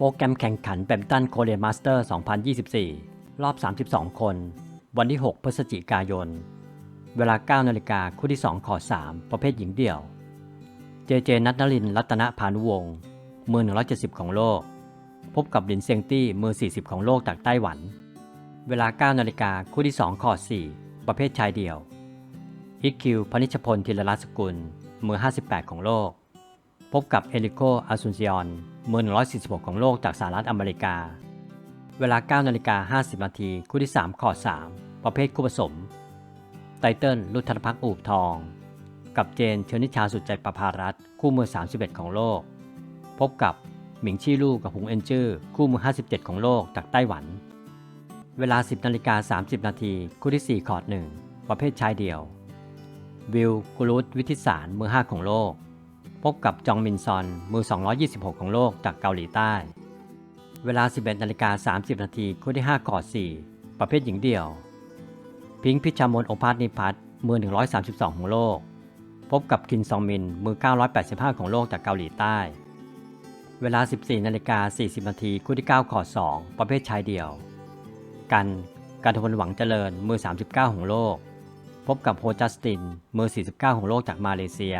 โปรแกรมแข่งขันแบดมินตันโคเรียนมาสเตอร์ 2024 รอบ 32 คน วันที่ 6 พฤศจิกายน เวลา 9 นาฬิกาคู่ที่ 2 ขอ 3 ประเภทหญิงเดี่ยว เจเจ นัทนลิน รัตนพานุวงศ์ มือ 170 ของโลก พบกับลินเซียงตี้ มือ 40 ของโลกจากไต้หวัน เวลา 9 นาฬิกาคู่ที่ 2 ขอ 4 ประเภทชายเดี่ยว อิกคิว พนิชพล ธีรรัตน์สกุล มือ 58 ของโลก พบกับเอลิโกอาซุนซิออน มือ146 ของโลกจากสหรัฐอเมริกา เวลา 9 นาฬิกา 50 นาที คู่ที่ 3 ขอ3ประเภทคู่ผสม ไตเติ้ลรุทธนพักอูบทอง กับเจนเชอนิชาสุดใจประภารัตคู่มือ 31 ของโลก พบกับหมิงชี่ลู่กับหงเอ็นจื้อคู่มือ 57 ของโลกจากไต้หวัน เวลา 10 นาฬิกา 30 นาที คู่ที่4คอด1ประเภทชายเดี่ยว วิลกุรุตวิทิสารมือ 5 ของโลก พบกับจองมินซอน มือ 226 ของโลกจากเกาหลีใต้ เวลา 11นาฬิกา30 นาทีคู่ที่ 5กอด4 ประเภทหญิงเดี่ยว พิงค์พิชามนโอภาสนิพัฒน์มือ 132 ของโลก พบกับคินซองมิน มือ 985 ของโลกจากเกาหลีใต้ เวลา 14นาฬิกา40 นาทีคู่ที่ 9 ขอด2ประเภทชายเดี่ยว กันการทนหวังเจริญ มือ 39 ของโลก พบกับโฮจัสติน มือ 49 ของโลกจากมาเลเซีย